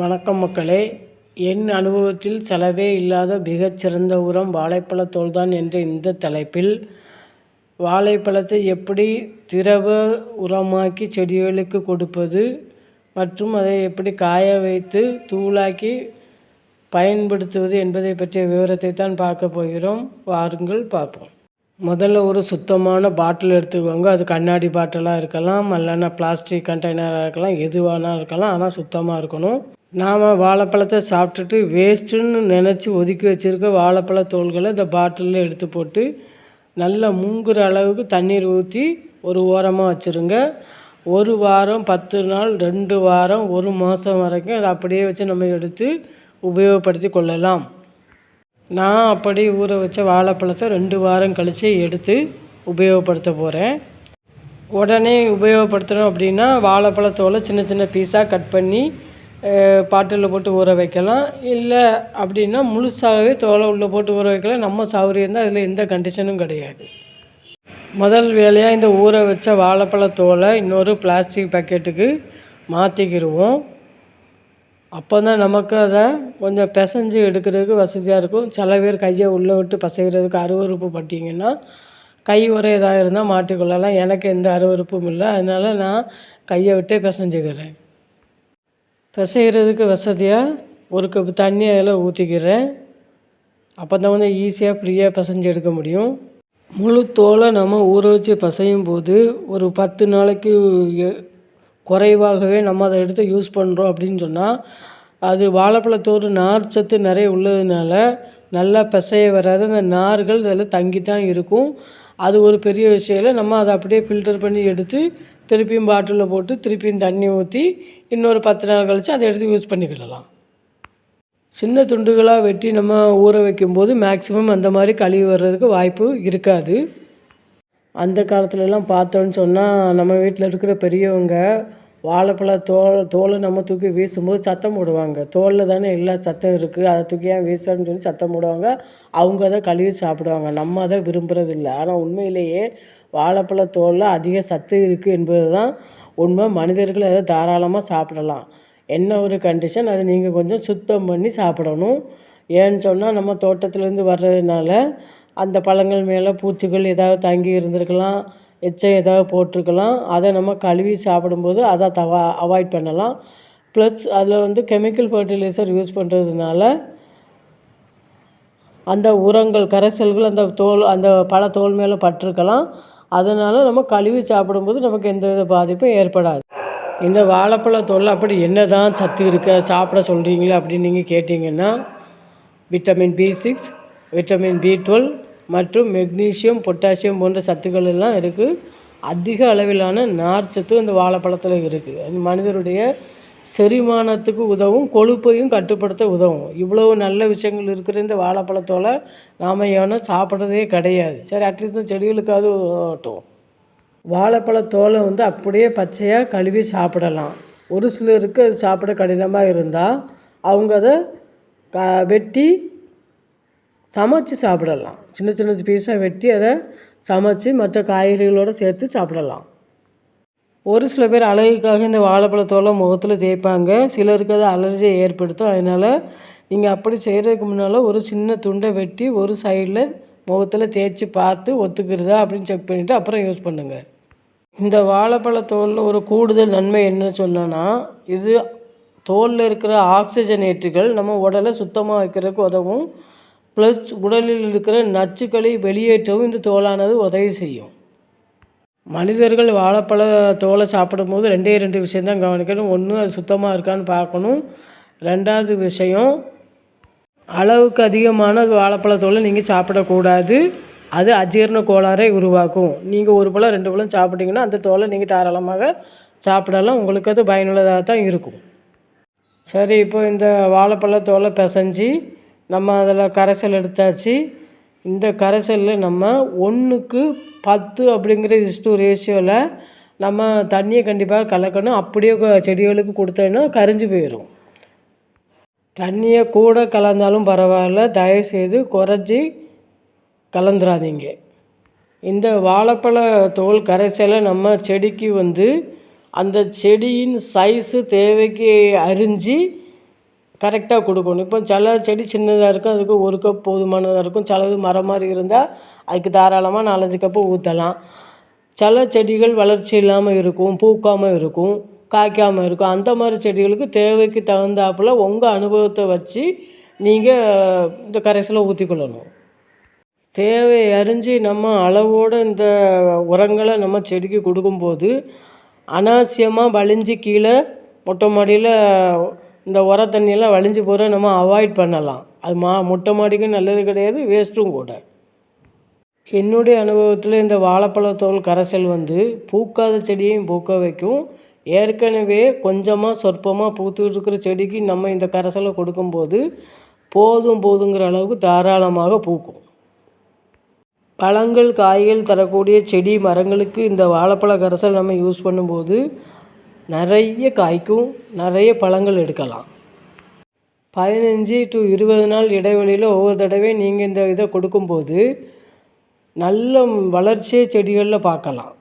வணக்கம் மக்களே. என் அனுபவத்தில் செலவே இல்லாத மிகச்சிறந்த உரம் வாழைப்பழ தோல்தான் என்ற இந்த தலைப்பில் வாழைப்பழத்தை எப்படி திரவ உரமாக்கி செடிகளுக்கு கொடுப்பது மற்றும் அதை எப்படி காய வைத்து தூளாக்கி பயன்படுத்துவது என்பதை பற்றிய விவரத்தை தான் பார்க்க போகிறோம். வாருங்கள் பார்ப்போம். முதல்ல ஒரு சுத்தமான பாட்டில் எடுத்துக்கோங்க. அது கண்ணாடி பாட்டிலாக இருக்கலாம் இல்லைன்னா பிளாஸ்டிக் கண்டெய்னராக இருக்கலாம் எது இருக்கலாம். ஆனால் சுத்தமாக இருக்கணும். நாம் வாழைப்பழத்தை சாப்பிட்டுட்டு வேஸ்ட்டுன்னு நினச்சி ஒதுக்கி வச்சுருக்க வாழைப்பழ தோல்களை இந்த பாட்டிலில் எடுத்து போட்டு நல்லா முங்குற அளவுக்கு தண்ணீர் ஊற்றி ஒரு ஓரமாக வச்சுருங்க. ஒரு வாரம் பத்து நாள் ரெண்டு வாரம் ஒரு மாதம் வரைக்கும் அதை அப்படியே வச்சு நம்ம எடுத்து உபயோகப்படுத்தி கொள்ளலாம். நான் அப்படி ஊற வச்ச வாழைப்பழத்தை ரெண்டு வாரம் கழித்து எடுத்து உபயோகப்படுத்த போகிறேன் உடனே உபயோகப்படுத்தணும் அப்படின்னா வாழைப்பழத்தோலை சின்ன சின்ன பீஸாக கட் பண்ணி பாட்டிலில் போட்டு ஊற வைக்கலாம். இல்லை அப்படின்னா முழுசாகவே தோலை உள்ளே போட்டு ஊற வைக்கலாம். நம்ம சௌகரியம் தான் அதில் எந்த கண்டிஷனும் கிடையாது. முதல் வேலையாக இந்த ஊற வச்ச வாழைப்பழ தோலை இன்னொரு பிளாஸ்டிக் பேக்கெட்டுக்கு மாற்றிக்கிடுவோம் அப்போ தான் நமக்கு அதை கொஞ்சம் பிசைஞ்சு எடுக்கிறதுக்கு வசதியாக இருக்கும். சில பேர் கையை உள்ளே விட்டு பசைகிறதுக்கு அருவறுப்பு பட்டிங்கன்னா கை உரை ஏதாவது இருந்தால் மாட்டிக்கொள்ளலாம். எனக்கு எந்த அருவறுப்பும் இல்லை. அதனால் நான் கையை விட்டே பிசைஞ்சுக்கிறேன். பிசைகிறதுக்கு வசதியாக ஒரு கப் தண்ணி அதில் ஊற்றிக்கிறேன் அப்போ தான் வந்து ஈஸியாக ஃப்ரீயாக பிசைஞ்சு எடுக்க முடியும். முழு தோலை நம்ம ஊற வச்சு பிசையும் போது ஒரு பத்து நாளைக்கு குறைவாகவே நம்ம அதை எடுத்து யூஸ் பண்ணுறோம் அப்படின்னு சொன்னால் அது வாழைப்பழத்தோடு நார் சத்து நிறைய உள்ளதுனால நல்லா பிசைய வராது. அந்த நார்கள் அதில் தங்கி தான் இருக்கும். அது ஒரு பெரிய விஷயம் நம்ம அதை அப்படியே ஃபில்டர் பண்ணி எடுத்து திருப்பியும் பாட்டிலில் போட்டு திருப்பியும் தண்ணி ஊற்றி இன்னொரு பத்து நாள் கழித்து அதை எடுத்து யூஸ் பண்ணிக்கிடலாம். சின்ன துண்டுகளாக வெட்டி நம்ம ஊற வைக்கும்போது மேக்ஸிமம் அந்த மாதிரி கழுவி வர்றதுக்கு வாய்ப்பு இருக்காது. அந்த காலத்துலலாம் பார்த்தோன்னு சொன்னால் நம்ம வீட்டில் இருக்கிற பெரியவங்க வாழைப்பழ தோல் தோலை நம்ம தூக்கி வீசும்போது சத்தம் போடுவாங்க. தோலில் தானே எல்லா சத்தம் இருக்குது அதை தூக்கி ஏன் வீசுறன்னு சொல்லி சத்தம் போடுவாங்க. அவங்க அதை கழுவி சாப்பிடுவாங்க. நம்ம அதை விரும்புகிறதில்ல ஆனால் உண்மையிலேயே வாழைப்பழ தோலில் அதிக சத்து இருக்குது என்பது தான் உண்மை. மனிதர்கள் அதை தாராளமாக சாப்பிடலாம். என்ன ஒரு கண்டிஷன் அதை நீங்கள் கொஞ்சம் சுத்தம் பண்ணி சாப்பிடணும். ஏன்னு சொன்னால் நம்ம தோட்டத்துலேருந்து வர்றதுனால அந்த பழங்கள் மேலே பூச்சிகள் ஏதாவது தங்கி இருந்திருக்கலாம். எச்சம் ஏதாவது போட்டிருக்கலாம். அதை நம்ம கழுவி சாப்பிடும்போது அதை தவா அவாய்ட் பண்ணலாம். ப்ளஸ் அதில் வந்து கெமிக்கல் ஃபர்டிலைசர் யூஸ் பண்ணுறதுனால அந்த உரங்கள் கரைசல்கள் அந்த தோல் அந்த பல தோல் மேலே பட்டிருக்கலாம். அதனால் நம்ம கழுவி சாப்பிடும்போது நமக்கு எந்த வித பாதிப்பும் ஏற்படாது. இந்த வாழைப்பழ தோல் அப்படி என்ன தான் சத்து இருக்க சாப்பிட சொல்கிறீங்களே அப்படின்னு நீங்கள் கேட்டிங்கன்னா vitamin B six vitamin B twelve மற்றும் மெக்னீஷியம் பொட்டாசியம் போன்ற சத்துக்கள் எல்லாம் இருக்குது அதிக அளவிலான நார்ச்சத்து இந்த வாழைப்பழத்தில் இருக்குது அது மனிதருடைய செரிமானத்துக்கு உதவும் கொழுப்பையும் கட்டுப்படுத்த உதவும். இவ்வளவு நல்ல விஷயங்கள் இருக்கிற இந்த வாழைப்பழத்தோலை நாம் ஏன்னா சாப்பிட்றதே கிடையாது. சரி அட்லீஸ்ட் செடிகளுக்காவது உதவட்டும் வாழைப்பழத்தோலை வந்து அப்படியே பச்சையாக கழுவி சாப்பிடலாம். ஒரு சிலருக்கு அது சாப்பிட கடினமாக இருந்தால் அவங்க அதை க வெட்டி சமைச்சு சாப்பிடலாம். சின்ன சின்ன பீஸாக வெட்டி அதை சமைச்சு மற்ற காய்கறிகளோடு சேர்த்து சாப்பிடலாம். ஒரு சில பேர் அழகுக்காக இந்த வாழைப்பழத்தோலை முகத்தில் தேய்ப்பாங்க. சிலருக்கு அது அலர்ஜியை ஏற்படுத்தும். அதனால் நீங்கள் அப்படி செய்கிறதுக்கு முன்னால் ஒரு சின்ன துண்டை வெட்டி ஒரு சைடில் முகத்தில் தேய்ச்சி பார்த்து ஒத்துக்கிறதா அப்படின்னு செக் பண்ணிவிட்டு அப்புறம் யூஸ் பண்ணுங்கள் இந்த வாழைப்பழத்தோலில் ஒரு கூடுதல் நன்மை என்ன சொன்னோன்னா இது தோலில் இருக்கிற ஆக்சிஜனேற்றுகள் நம்ம உடலை சுத்தமாக வைக்கிறதுக்கு உதவும். ப்ளஸ் உடலில் இருக்கிற நச்சுக்களை வெளியேற்றவும் இந்த தோலானது உதவி செய்யும். மனிதர்கள் வாழைப்பழ தோலை சாப்பிடும்போது ரெண்டே ரெண்டு விஷயந்தான் கவனிக்கணும். ஒன்று அது சுத்தமாக இருக்கான்னு பார்க்கணும். ரெண்டாவது விஷயம் அளவுக்கு அதிகமான வாழைப்பழ தோலை நீங்கள் சாப்பிடக்கூடாது. அது அஜீரண கோளாறை உருவாக்கும். நீங்கள் ஒரு பழம் ரெண்டு பழம் சாப்பிட்டீங்கன்னா அந்த தோலை நீங்கள் தாராளமாக சாப்பிடலாம். உங்களுக்கு அது பயனுள்ளதாக தான் இருக்கும். சரி இப்போ இந்த வாழைப்பழ தோலை பிசைஞ்சி நம்ம அதில் கரைசல் எடுத்தாச்சு. இந்த கரைசலில் நம்ம ஒன்றுக்கு பத்து அப்படிங்கிற இஸ்டு ரேஷியோவில் நம்ம தண்ணியை கண்டிப்பாக கலக்கணும். அப்படியே செடிகளுக்கு கொடுத்தோன்னா கரிஞ்சு போயிடும் தண்ணியை கூட கலந்தாலும் பரவாயில்ல. தயவுசெய்து குறைச்சி கலந்துடாதீங்க இந்த வாழைப்பழ தோல் கரைசலை நம்ம செடிக்கு வந்து அந்த செடியின் சைஸு தேவைக்கு அரிஞ்சு கரெக்டாக கொடுக்கணும். இப்போ சில செடி சின்னதாக இருக்கும் அதுக்கு ஒரு கப் போதுமானதாக இருக்கும். சிலது மரம் மாதிரி இருந்தால் அதுக்கு தாராளமாக நாலஞ்சு கப்பு ஊற்றலாம் சில செடிகள் வளர்ச்சி இல்லாமல் இருக்கும் பூக்காமல் இருக்கும் காய்க்காமல் இருக்கும். அந்த மாதிரி செடிகளுக்கு தேவைக்கு தகுந்தாப்புல உங்கள் அனுபவத்தை வச்சு நீங்கள் இந்த கரைசலை ஊற்றிக்கொள்ளணும் தேவை அறிஞ்சு நம்ம அளவோடு இந்த உரங்களை நம்ம செடிக்கு கொடுக்கும்போது அனாவசியமாக வழிஞ்சு கீழே மொட்டை மாடியில் இந்த உர தண்ணியெல்லாம் வழிஞ்சு போகிற நம்ம அவாய்ட் பண்ணலாம். அது மா மொட்டை மாடிக்கும் நல்லது கிடையாது வேஸ்ட்டும் கூட. என்னுடைய அனுபவத்தில் இந்த வாழைப்பழத்தோல் கரைசல் வந்து பூக்காத செடியையும் பூக்க வைக்கும். ஏற்கனவே கொஞ்சமாக சொற்பமாக பூத்துக்கிட்டு இருக்கிற செடிக்கு நம்ம இந்த கரைசலை கொடுக்கும்போது போதும் போதுங்கிற அளவுக்கு தாராளமாக பூக்கும். பழங்கள் காய்கள் தரக்கூடிய செடி மரங்களுக்கு இந்த வாழைப்பழ கரைசல் நம்ம யூஸ் பண்ணும்போது நிறைய காய்க்கும் நிறைய பழங்கள் எடுக்கலாம். பதினஞ்சு டு இருபது நாள் இடைவெளியில் ஒவ்வொரு தடவையும் நீங்கள் இந்த இதை கொடுக்கும்போது நல்ல வளர்ச்சியை செடிகளில் பார்க்கலாம்.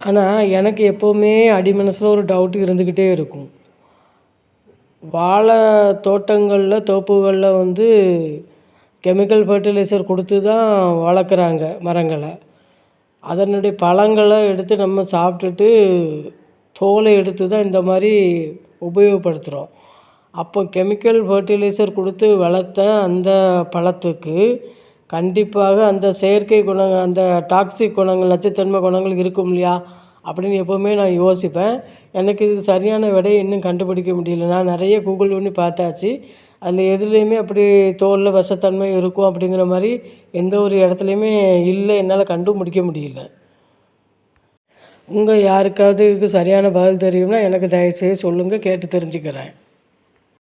ஆனால் எனக்கு எப்போவுமே அடி மனசில் ஒரு டவுட் இருந்துக்கிட்டே இருக்கும். வாழை தோட்டங்களில் தோப்புகளில் வந்து கெமிக்கல் ஃபர்டிலைசர் கொடுத்து தான் வளர்க்குறாங்க மரங்களை. அதனுடைய பழங்களை எடுத்து நம்ம சாப்பிட்டுட்டு தோலை எடுத்து தான் இந்த மாதிரி உபயோகப்படுத்துகிறோம். அப்போ கெமிக்கல் ஃபர்டிலைசர் கொடுத்து வளர்த்த அந்த பழத்துக்கு கண்டிப்பாக அந்த செயற்கை குணங்கள் அந்த டாக்ஸிக் குணங்கள் நச்சுத்தன்மை குணங்கள் இருக்கும் இல்லையா? அப்படின்னு எப்போவுமே நான் யோசிப்பேன். எனக்கு இதுக்கு சரியான விடையை இன்னும் கண்டுபிடிக்க முடியல. நான் நிறைய கூகுள் பண்ணி பார்த்தாச்சு. அதில் எதுலேயுமே அப்படி தோலில் விஷத்தன்மை இருக்கும் அப்படிங்கிற மாதிரி எந்த ஒரு இடத்துலையுமே இல்லை. என்னால் கண்டுபிடிக்க முடியல. உங்கள் யாருக்காவது இதுக்கு சரியான பதில் தெரியும்னா எனக்கு தயவுசெய்து சொல்லுங்கள் கேட்டு தெரிஞ்சுக்கிறேன்.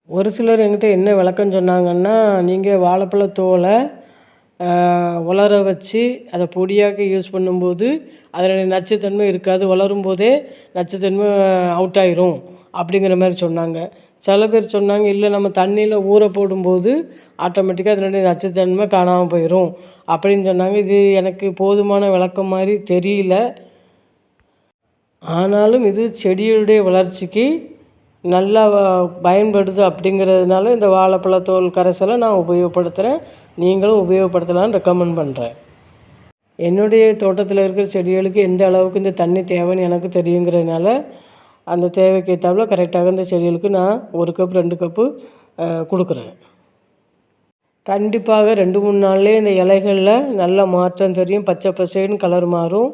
ஒரு சிலர் என்கிட்ட என்ன விளக்கம் சொன்னாங்கன்னா நீங்கள் வாழைப்பழ தோலை உலர வச்சு அதை பொடியாக யூஸ் பண்ணும்போது அதனுடைய நச்சுத்தன்மை இருக்காது. வளரும் போதே நச்சுத்தன்மை அவுட் ஆயிரும் அப்படிங்கிற மாதிரி சொன்னாங்க. சில பேர் சொன்னாங்க இல்லை நம்ம தண்ணியில் ஊற போடும்போது ஆட்டோமேட்டிக்காக அதனுடைய நச்சுத்தன்மை காணாமல் போயிடும் அப்படின்னு சொன்னாங்க. இது எனக்கு போதுமான விளக்கம் மாதிரி தெரியல. ஆனாலும் இது செடியுடைய வளர்ச்சிக்கு நல்லா பயன்படுது அப்படிங்கிறதுனால இந்த வாழைப்பழத்தோல் கரைசலை நான் உபயோகப்படுத்துகிறேன் நீங்களும் உபயோகப்படுத்தலான்னு ரெக்கமெண்ட் பண்ணுறேன் என்னுடைய தோட்டத்தில் இருக்கிற செடிகளுக்கு எந்த அளவுக்கு இந்த தண்ணி தேவைன்னு எனக்கு தெரியுங்கிறதுனால அந்த தேவைக்கு ஏற்றாப்புல கரெக்டாக இந்த செடிகளுக்கு நான் ஒரு கப் ரெண்டு கப்பு கொடுக்குறேன். கண்டிப்பாக ரெண்டு மூணு நாள்லேயே இந்த இலைகளில் நல்ல மாற்றம் தெரியும் பச்சை பசேன்னு கலர் மாறும்.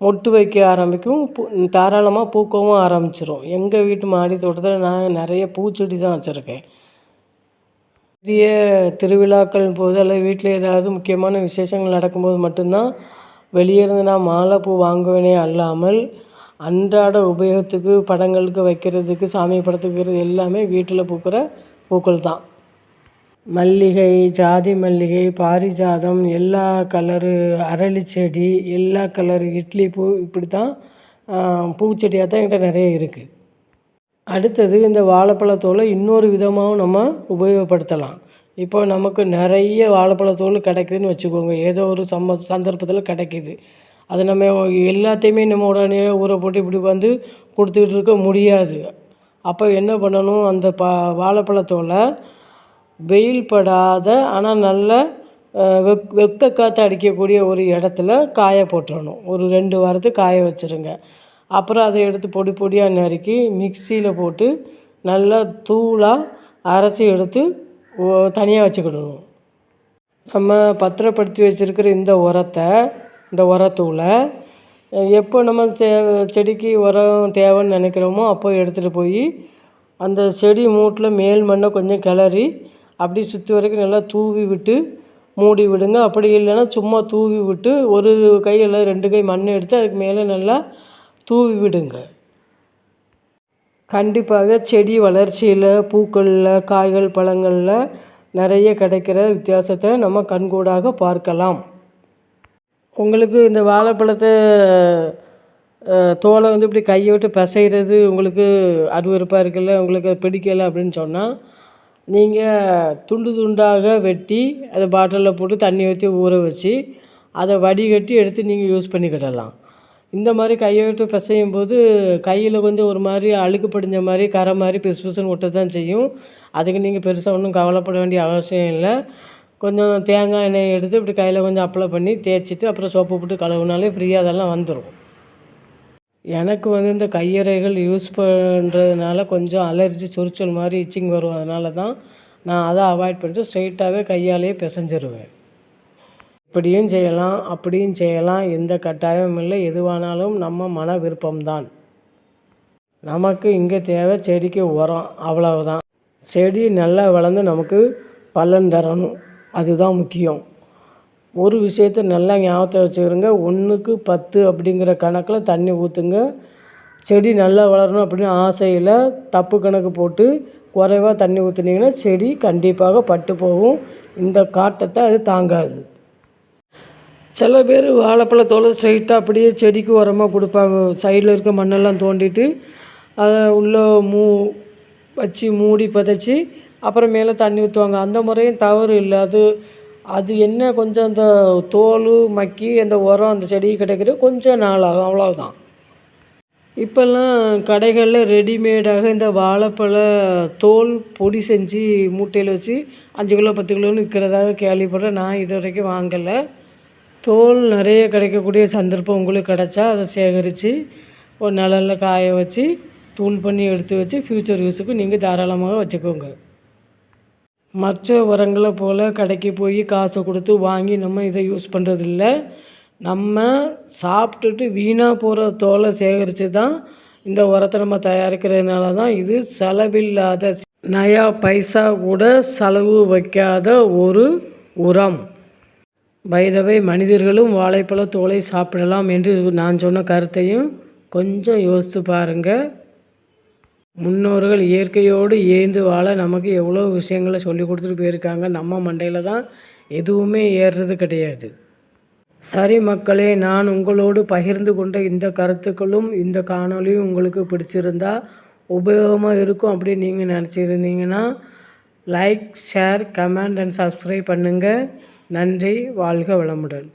மொட்டு வைக்க ஆரம்பிக்கும். பூ தாராளமாக பூக்கவும் ஆரம்பிச்சிடும் எங்கள் வீட்டு மாடி தோட்டத்தில் நான் நிறைய பூச்செடி தான் வச்சுருக்கேன். பெரிய திருவிழாக்கள் போது அல்லது வீட்டில் ஏதாவது முக்கியமான விசேஷங்கள் நடக்கும்போது மட்டும்தான் வெளியே இருந்து நான் மாலை பூ வாங்குவேனே அல்லாமல் அன்றாட உபயோகத்துக்கு படங்களுக்கு வைக்கிறதுக்கு சாமி படத்துக்கு எல்லாமே வீட்டில் பூக்கிற பூக்கள் தான். மல்லிகை ஜாதி மல்லிகை பாரிஜாதம் எல்லா கலரு அரளி செடி எல்லா கலரு இட்லி பூ இப்படி தான் பூச்செடியாக தான் என்கிட்ட நிறைய இருக்குது அடுத்தது இந்த வாழைப்பழத்தோலை இன்னொரு விதமாகவும் நம்ம உபயோகப்படுத்தலாம். இப்போ நமக்கு நிறைய வாழைப்பழத்தோல் கிடைக்குதுன்னு வச்சுக்கோங்க. ஏதோ ஒரு சம்ம சந்தர்ப்பத்தில் கிடைக்கிது. அதை நம்ம எல்லாத்தையுமே நம்ம உடனே ஊற போட்டு இப்படி வந்து கொடுத்துக்கிட்டு இருக்க முடியாது. அப்போ என்ன பண்ணணும்? அந்த ப வாழைப்பழத்தோலை வெயில் படாத ஆனால் நல்ல வெப் வெப்ப காற்று அடிக்கக்கூடிய ஒரு இடத்துல காய போட்டுறணும். ஒரு ரெண்டு வாரத்துக்கு காய வச்சுருங்க. அப்புறம் அதை எடுத்து பொடி பொடியாக நறுக்கி மிக்சியில் போட்டு நல்லா தூளாக அரைச்சி எடுத்து தனியாக வச்சுக்கிடணும். நம்ம பத்திரப்படுத்தி வச்சுருக்கிற இந்த உரத்தை இந்த உரத்தூளை எப்போ நம்ம தே செடிக்கு உரம் தேவைன்னு நினைக்கிறோமோ அப்போ எடுத்துகிட்டு போய் அந்த செடி மூட்டில் மேல் மண்ணை கொஞ்சம் கிளறி அப்படி சுற்றி வரைக்கும் நல்லா தூவி விட்டு மூடி விடுங்க. அப்படி இல்லைன்னா சும்மா தூவி விட்டு ஒரு கை இல்லை ரெண்டு கை மண் எடுத்து அதுக்கு மேலே நல்லா தூவி விடுங்க. கண்டிப்பாக செடி வளர்ச்சியில் பூக்களில் காய்கள் பழங்களில் நிறைய கிடைக்கிற வித்தியாசத்தை நம்ம கண்கூடாக பார்க்கலாம். உங்களுக்கு இந்த வாழைப்பழத்தை தோலை வந்து இப்படி கையை விட்டு பிசைகிறது உங்களுக்கு அருவருப்பாக இருக்குல்ல உங்களுக்கு பிடிக்கலை அப்படின்னு சொன்னால் நீங்கள் துண்டு துண்டாக வெட்டி அதை பாட்டிலில் போட்டு தண்ணி ஊற்றி ஊற வச்சு அதை வடிகட்டி எடுத்து நீங்கள் யூஸ் பண்ணிக்கிடலாம் இந்த மாதிரி கையை விட்டு பிசையும் போது கையில் கொஞ்சம் ஒரு மாதிரி அழுக்கு படிஞ்ச மாதிரி கரை மாதிரி பிசு பிசுன்னு ஒட்ட தான் செய்யும். அதுக்கு நீங்கள் பெருசாக ஒன்றும் கவலைப்பட வேண்டிய அவசியம் இல்லை. கொஞ்சம் தேங்காய் எண்ணெயை எடுத்து இப்படி கையில் கொஞ்சம் அப்ளை பண்ணி தேய்ச்சிட்டு அப்புறம் சோப்பு போட்டு கழுவுனாலே ஃப்ரீயாக அதெல்லாம் வந்துடும் எனக்கு வந்து இந்த கையுறைகள் யூஸ் பண்ணுறதுனால கொஞ்சம் அலர்ஜி சுரிச்சல் மாதிரி இச்சிங் வரும். அதனால தான் நான் அதை அவாய்ட் பண்ணிட்டு ஸ்ட்ரெயிட்டாகவே கையாலேயே பிசைஞ்சிருவேன். இப்படியும் செய்யலாம் அப்படியும் செய்யலாம். எந்த கட்டாயமும் இல்லை. எதுவானாலும் நம்ம மன விருப்பம்தான். நமக்கு இங்கே தேவை செடிக்கு உரம். அவ்வளவுதான். செடி நல்லா வளர்ந்து நமக்கு பலன் தரணும். அதுதான் முக்கியம். ஒரு விஷயத்த நல்லா ஞாபகத்தை வச்சுக்கிறங்க ஒன்றுக்கு பத்து அப்படிங்கிற கணக்கில் தண்ணி ஊற்றுங்க செடி நல்லா வளரணும் அப்படின்னு ஆசையில் தப்பு கணக்கு போட்டு குறைவா தண்ணி ஊற்றுனீங்கன்னா செடி கண்டிப்பாக பட்டு போகும். இந்த காட்டத்தை அது தாங்காது. சில பேர் வாழைப்பழ தோலை ஸ்ட்ரைட்டாக அப்படியே செடிக்கு உரமாக கொடுப்பாங்க. சைடில் இருக்க மண்ணெல்லாம் தோண்டிட்டு அதை உள்ளே மூ வச்சு மூடி புதைச்சி அப்புறம் மேலே தண்ணி ஊற்றுவாங்க அந்த முறையும் தவறு இல்லை. அது அது என்ன கொஞ்சம் அந்த தோல் மக்கி அந்த உரம் அந்த செடிக்கு கிடைக்கிறது கொஞ்சம் நாள் ஆகும் அவ்வளோதான் இப்போல்லாம் கடைகளில் ரெடிமேடாக இந்த வாழைப்பழ தோல் பொடி செஞ்சு மூட்டையில் வச்சு அஞ்சு கிலோ பத்து கிலோன்னு விற்கிறதாக கேள்விப்படுறேன். நான் இது வரைக்கும் வாங்கலை. தோல் நிறைய கிடைக்கக்கூடிய சந்தர்ப்பம் உங்களுக்கு கிடச்சா அதை சேகரித்து ஒரு நிழலில் காய வச்சு தூள் பண்ணி எடுத்து வச்சு ஃப்யூச்சர் யூஸுக்கு நீங்கள் தாராளமாக வச்சுக்கோங்க. மற்ற உரங்களை போல் கடைக்கு போய் காசை கொடுத்து வாங்கி நம்ம இதை யூஸ் பண்ணுறதில்ல நம்ம சாப்பிட்டுட்டு வீணாக போகிற தோலை சேகரித்து தான் இந்த உரத்தை நம்ம தயாரிக்கிறதுனால தான் இது செலவில்லாத நயா பைசா கூட செலவு வைக்காத ஒரு உரம். வயதவை மனிதர்களும் வாழைப்பழ தோலை சாப்பிடலாம் என்று நான் சொன்ன கருத்தையும் கொஞ்சம் யோசித்து பாருங்கள் முன்னோர்கள் இயற்கையோடு ஏந்து வாழ நமக்கு எவ்வளோ விஷயங்களை சொல்லி கொடுத்துட்டு போயிருக்காங்க நம்ம மண்டையில் தான் எதுவுமே ஏறுறது கிடையாது. சரி மக்களே நான் உங்களோடு பகிர்ந்து கொண்ட இந்த கருத்துக்களும் இந்த காணொலியும் உங்களுக்கு பிடிச்சிருந்தா உபயோகமாக இருக்கும் அப்படின்னு நீங்கள் நினச்சிருந்தீங்கன்னா like share comment and subscribe பண்ணுங்கள் நன்றி வாழ்க வளமுடன்.